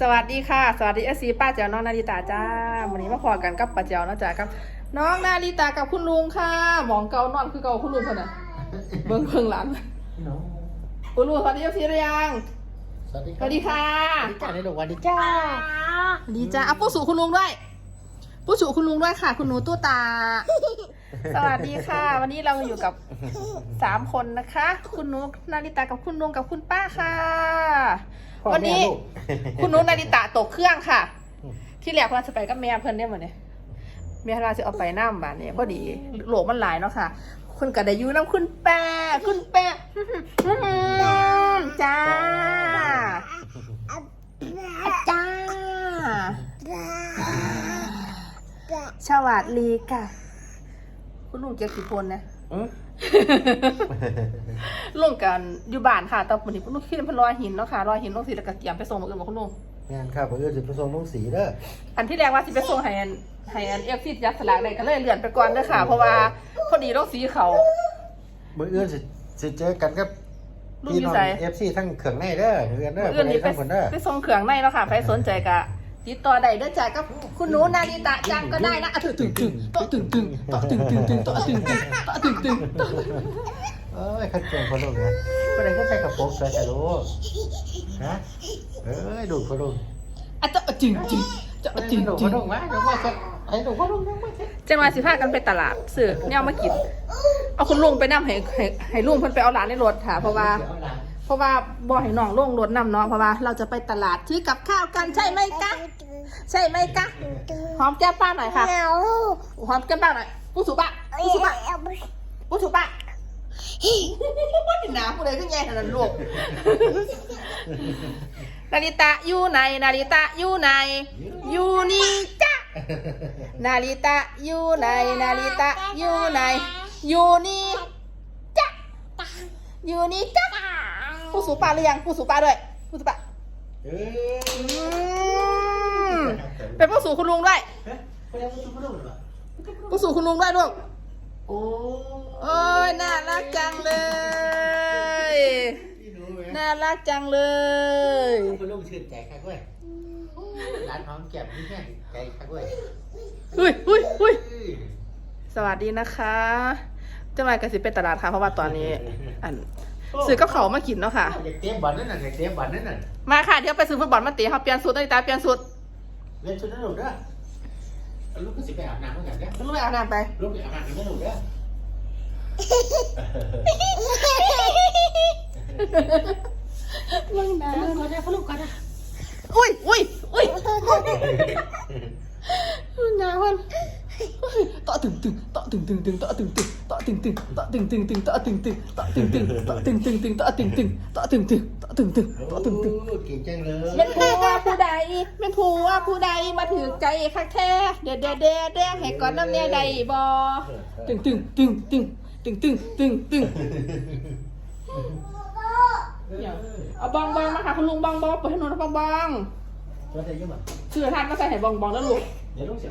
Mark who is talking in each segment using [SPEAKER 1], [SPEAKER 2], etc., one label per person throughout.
[SPEAKER 1] สวัสดีค่ะ สวัสดีเอซีป้าเจ้าน้องนาริตาจ้าวันนี้มาพอกันกับป้าเจ้าเนาะจ้ากับ น้องนาริตากับคุณลุงค่ะหมองเกานอนคือเกาคุณลุงคนน่ะเบิ้งเบิ้งหลัง
[SPEAKER 2] น้อง
[SPEAKER 1] คุณลุงสวัสดีเอฟซีหรือยัง
[SPEAKER 2] สวัสดี
[SPEAKER 1] สวัสดีค่ะ
[SPEAKER 2] สวัสดีจ้าในดอกวันดีจ้า
[SPEAKER 1] สวัสดีจ้าเอาผู้สูคุณลุงด้วย ผู้สูคุณลุงด้วยค่ะ คุณหนูตู้ตา สวัสดีค่ะ วันนี้เราอยู่กับสามคนนะคะ คุณหนูนาริตากับคุณลุงกับคุณป้าค่ะวันนี้คุณหนูนาริตะตกเครื่องค่ะที่แรกเพื่อนจะไปกับแม่เพื่อนเนี่ยเหมือนเนี่ยแม่เราจะเอาไปน้ำบานเนี่ยพอดีโหลมันหลายเนาะค่ะคุณกระดายุน้ำคุณแป้คุณแป้จ้าจ้าสวัสดีค่ะ คุณลุงเกียรติพลนะ
[SPEAKER 2] อืม
[SPEAKER 1] ลุงกันอยู่บ้านค่ะตอนวันนี้คุณลุงคิดเป็นรอยหินเนาะค่ะรอยหินลงสีแล้วก็เตรียมไปส่งมาอื่นมาคุณลุง
[SPEAKER 2] งานครับผมจะสิไปส่งลุงสีเด้อ
[SPEAKER 1] อันที่แรกว่าสิไปส่งให้อันให้อันเอฟซียักษ์สลากได้ก็เลยเลื่อนไปก่อนเด้อค่ะ เพราะว่าพอดีต้องสีเขา
[SPEAKER 2] มื้ออื่นสิสิเจอกันกับ
[SPEAKER 1] ลูก
[SPEAKER 2] พี่
[SPEAKER 1] อ
[SPEAKER 2] น้
[SPEAKER 1] ยู่
[SPEAKER 2] อง
[SPEAKER 1] ใส่
[SPEAKER 2] FC ทั้งเครื่องในเด้อเฮือนเด้อ
[SPEAKER 1] เอื่นนี้
[SPEAKER 2] ไป
[SPEAKER 1] ไป
[SPEAKER 2] ทั้งคนเด้อ
[SPEAKER 1] ไปส่งเครื่องในแล้วค่ะใครสนใจก็ ติดต่อได้เด้อจ้ากับคุณหนูนาริตะจังก็ได้นะอะถึงถึงถึงโตะถึงถึงโตะถึงถึงถึงโตะถึงถึงโตะถึงถึงโตะ
[SPEAKER 2] เอ้ยคัดเกงพ่อลุงนะบ่ได้ก็ใส่กระโปรงใส่แต่ลูกฮะเอ้ยดูพ่อลุง
[SPEAKER 1] อะโตะจึงจึงโตะจึง
[SPEAKER 2] ดู
[SPEAKER 1] จึ
[SPEAKER 2] พ่องลุงมาเดี๋ยวมาสักให้ดูพ่อลุงมาสัก
[SPEAKER 1] จังหวะสิพากันไปตลาดซื้อแนวมากินเอาคุณลุงไปนํให้ให้ให้ลุงเพิ่นไปเอาหลานในรถค่ะ เพราะว่าเพ ราะว่าบ่ให้น้องลงรถนํเนาะเพราะว่าเราจะไปตลาดซื้อกับข้าวกันใช่ไหมกะใช่ไหมกะหอมแก้มป้าหน่อยค่ะหอมแก้มป้าหน่อยผู้สูบะผู้สูบะผู้สูบะหนาผู้ใดขึ้นแย่ขนาดนั้นลูกนาริตะอยู่ไหนนาริตะอยู่ไหนอยู่นี่จ้ะนาริตะอยู่ไหนนาริตะอยู่ไหนอยู่นี่จ้ะอยู่นี่จ้ะ ผู้สูบะหรือยังผู้สูบะด้วยผู้สูบะ
[SPEAKER 2] เอ้ย
[SPEAKER 1] อืมเป็นผู้สูงคุณลุงด้วย
[SPEAKER 2] ไปยังชุบพ่อลุงเหรอ
[SPEAKER 1] ผู้สูงคุณลุงด้วยลูก
[SPEAKER 2] โอ้
[SPEAKER 1] โอ้ยน่ารักจังเลย
[SPEAKER 2] พี่หนูแม่
[SPEAKER 1] น่ารักจังเลย
[SPEAKER 2] พ่อลุงชื่นใจครับเว้ยร้านหอมแก้มนี่แม่ใจครับเว้ย
[SPEAKER 1] อุ้ยอุ้ยอุ้ยสวัสดีนะคะจะมากระสิเป็นตลาดค่ะเพราะว่าตอนนี้ อัน ซื้อกับเขาวมากินเนาะค่ะ
[SPEAKER 2] อยากเตะบอลนั่นน่ะอยากเตะบอลนั่นน่ะ
[SPEAKER 1] มาค่ะเดี๋ยวไปซื้อฟุตบอลมาตีเขาเปลี่ยนสูตรนาฬิตาเปลี่ยนสูตร
[SPEAKER 2] เล่นชุดนั่นหนูเด้อลูกก็สิไปอาบน้ำเหมือนกันเด้อ
[SPEAKER 1] ลูกไปอาบน้ำไป
[SPEAKER 2] ลูกไปอาบน้ำกันหนูเด้อ
[SPEAKER 1] มึงนะ
[SPEAKER 2] ลูกก็ได้พ่อลูกก็ได้
[SPEAKER 1] อุ้ยอุ้ยอุ้ยหนาวมัน ต่อตึงตึงต่อตึงตึงตึงต่อตึงตึงต่อตึงตึงต่อตึงตึงตึงต่อตึงตึงต่อตึงตึงต่อตึงตึงตึงต่อตึงตึงต่อตึงตึงต่อตึงตึงต่อตึงตึง
[SPEAKER 2] เก่งจังเลย
[SPEAKER 1] เป็นผู้ว่าผู้ใดเป็นผู้ว่าผู้ใดมาถือใจคักแท้เด้อเด้อเด้อเด้อให้ก่อนน้ำเนี่ยใดบ่ตึงตึงตึงตึงตึงตึงตึงตึงเอาบองบองมาค่ะคุณลุงบองบองเปิดถนนบองบอง
[SPEAKER 2] เชื่
[SPEAKER 1] อท่านมาใส่ให้บองบองแล้วลูก
[SPEAKER 2] เดี๋ยวลูกเสีย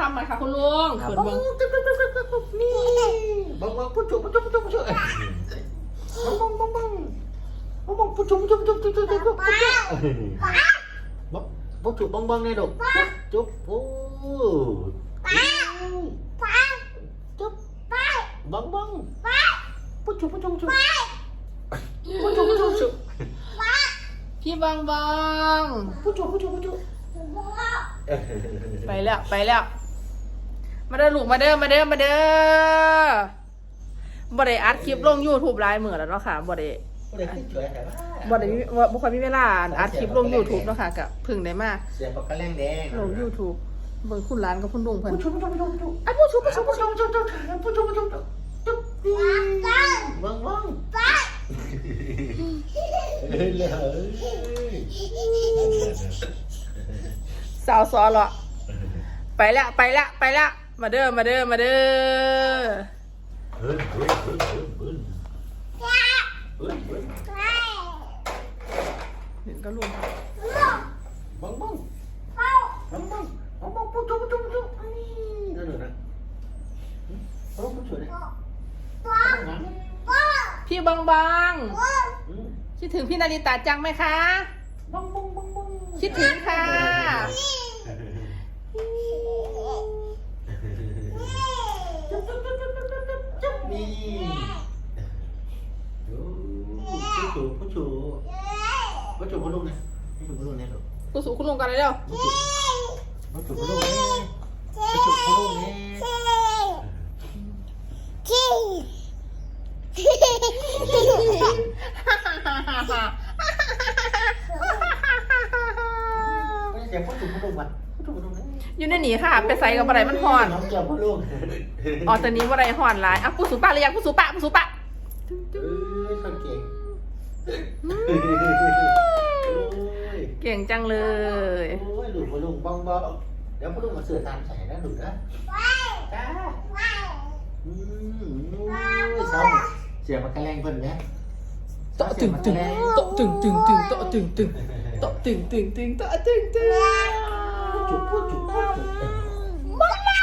[SPEAKER 2] ทำ
[SPEAKER 1] ไหมคะคุณลุง
[SPEAKER 2] อะ
[SPEAKER 1] เปิด
[SPEAKER 2] ปุ๊บ
[SPEAKER 1] เบิ้ง
[SPEAKER 2] ปุ๊บปุ๊บปุ๊บปุ๊บปุ๊บนี่ปุ๊บปุ๊บปุ๊บจุ๊บปุ๊บจุ๊บปุ๊บจุ๊บปุ๊บปุ๊บปุ๊บปุ๊บปุ๊บปุ๊บปุ๊บจุ๊บจุ๊บจุ๊บจุ๊บจุ๊บจุ๊บจุ๊บปุ๊บปุ๊บจุ๊บบองบองเลยลูกจุ๊บโอ้จุ๊บบองบองปุ๊บจุ๊บปุ๊บจุ๊บจุ๊บปุ๊บจุ๊บปุ๊บจุ๊บจุ๊บ
[SPEAKER 1] พี่บองบอง
[SPEAKER 2] ปุ๊บจุ๊บปุ๊บจุ๊บปุ๊บจุ๊บ
[SPEAKER 1] ไปแล้วไปแล้ว มาเด้อลูกมาเด้อมาเด้อมาเด้อบ่ได้อัดคลิปลง YouTube หลายมื้อแล้วเนาะค่ะบ่ได้
[SPEAKER 2] บ่ได้ขึ้นสวยแต่ว่า
[SPEAKER 1] บ่ได้มีบ่บ่ค่อยมีเวลาอัดคลิปลง YouTube เนาะค่ะก็เพิ่งได้มา
[SPEAKER 2] เสียบปากกาแรงแดง
[SPEAKER 1] ลง YouTube เบิ่งคุณหลานกับคุณลุงเพิ่น
[SPEAKER 2] ปุ๊บจุ๊บปุ๊บจุ๊บจุ๊บ
[SPEAKER 1] อะผู้ชุบผู้ชุบ
[SPEAKER 2] ปุ๊บจุ๊บจุ๊บจุ๊บปุ๊บจุ๊บจุ๊บจุ๊บจุ๊บวังวัง
[SPEAKER 1] ป้า
[SPEAKER 2] ฮ้ยเลย
[SPEAKER 1] สาวซอเหรอไปละไปละไปละ มาเด้อ มาเด้อ มาเด้อ
[SPEAKER 2] เฮ้ยเฮ้ยเฮ้ยเฮ้ยเฮ้ยเฮ้ยเฮ้ย
[SPEAKER 1] เห็นก็รวม
[SPEAKER 2] บังบังบังบังบังบังปุ๊บปุ๊บปุ๊บปุ๊บนี่นั่นนะบังปุ๊บสวยเลยบัง
[SPEAKER 1] พี่บังบัง
[SPEAKER 2] อืม
[SPEAKER 1] คิดถึงพี่นาริตาจังไหมคะ
[SPEAKER 2] บังบังบังบัง
[SPEAKER 1] คิดถึงค่ะ
[SPEAKER 2] นี่ผู้ชูผู้ชูผู้ชูผู้ลุงนะผู้ชูผู้ลุงนะห
[SPEAKER 1] รอผู้ชูผู้ลุงกันเลยเด้อ
[SPEAKER 2] ผู้ชูคุณลุงนะผู้ชูคุณลุงนะ
[SPEAKER 1] ฮ่าฮ่าฮ่าฮ่า
[SPEAKER 2] เนี่ยไม่ใช่ผู้ชูผู้ลูกมันผู้ชูผู้ลูกเนี่ย
[SPEAKER 1] อยู่ในหนีค่ะ ไปใส่กับอะไรมันห่อน
[SPEAKER 2] น้องเจ้าผู้ลูก
[SPEAKER 1] อ๋อตอนนี้อะไรห่อนหลายอะผู้สูงปะเลยยังผู้สูงปะผู้สูงปะ
[SPEAKER 2] เอ้ยคนเก่งโอ้ย
[SPEAKER 1] เก่งจังเลย
[SPEAKER 2] โอ้ยหลุดผู้ลูกบ้องบ้องเดี๋ยวผู้ลูกมาเสือตามใส่นะหลุดนะจ้าอืมโอ้ยซ้ำเสียงมันกระแรงเพิ่นไหม
[SPEAKER 1] โตะตึงตึงโตะตึงตึงตึงโตะตึงตึง to
[SPEAKER 2] ting ting ting ta ting ting chụp quá chụp quá mất là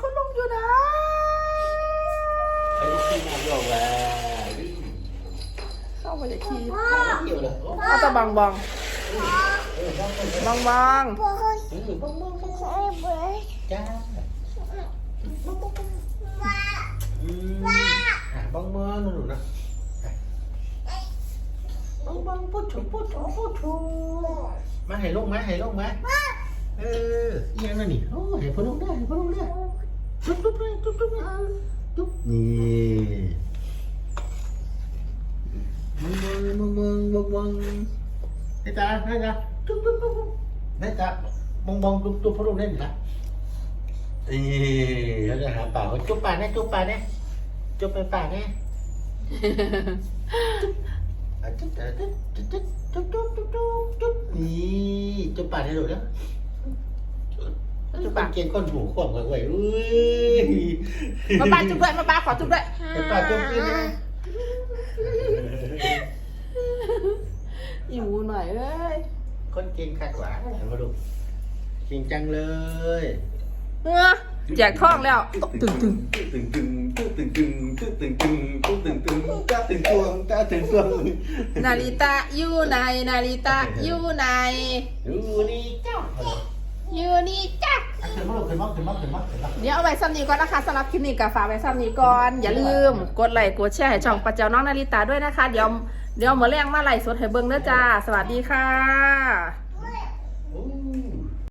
[SPEAKER 1] không đúng rồi đó anh khi nào rồi mà
[SPEAKER 2] không phải là khi à, ta bằng bằng bằng
[SPEAKER 1] bằng bông mơ nó nè บังบัง
[SPEAKER 2] พูดถูพูดถูพูดถูมาหายลงไหมหายลงไหมเออยังนั่นนี่โอ้หายพลงได้ให้พลงได้ตุ๊บตุ๊บเลยตุ๊บตุ๊บเลยตุ๊บนี่มึงมึงมึงมึงมึงได้จ้าได้จ้าตุ๊บตุ๊บตุ๊บได้จ้ามองมองตุ๊บตุ๊บพลงได้หรือเออแล้วจะหาป่าจุ๊บป่าเนี่ยจุ๊บป่าเนี่ยจุ๊บไปป่าเนี่ย นี่จะปาดให้ดูนะจุ๊บปากเกียนก้นหูขวบเลยเว้ยอุ้ย
[SPEAKER 1] มาปาจุ๊บด้วยมาปาขอจุ๊บด้วย
[SPEAKER 2] จุ๊ปาดจุ๊บขึ้วย
[SPEAKER 1] อยู่หน่อยเอ้ย
[SPEAKER 2] คนเก่งขัดหวานมาดูจริงจังเลย
[SPEAKER 1] เออ แจกท้องแล้วตึงตึง
[SPEAKER 2] ตึงตึงตึงตึงตึงตึงตึงตึงตึงตึงตึงจ้าตึงตวงจ้าตึงตวง
[SPEAKER 1] นาริตะอยู่ไหนนาริตะอยู่ไหน
[SPEAKER 2] ดูนี่จ้า
[SPEAKER 1] อยู่นี่จ้า
[SPEAKER 2] ลูก
[SPEAKER 1] เดี๋ยวเอาไว้ซ้ำนี้ก่อนนะคะสำหรับคลิปนี้กับฝากไว้ซ้ำนี้ก่อน อย่าลืมกดไลค์กดแชร์ให้ช่องปัจเจ้าน้องนาริตาด้วยนะคะ เดี๋ยวเดี๋ยวหมอแรงมาไล่สดให้เบิ่งเด้อจ้า สวัสดีค่ะ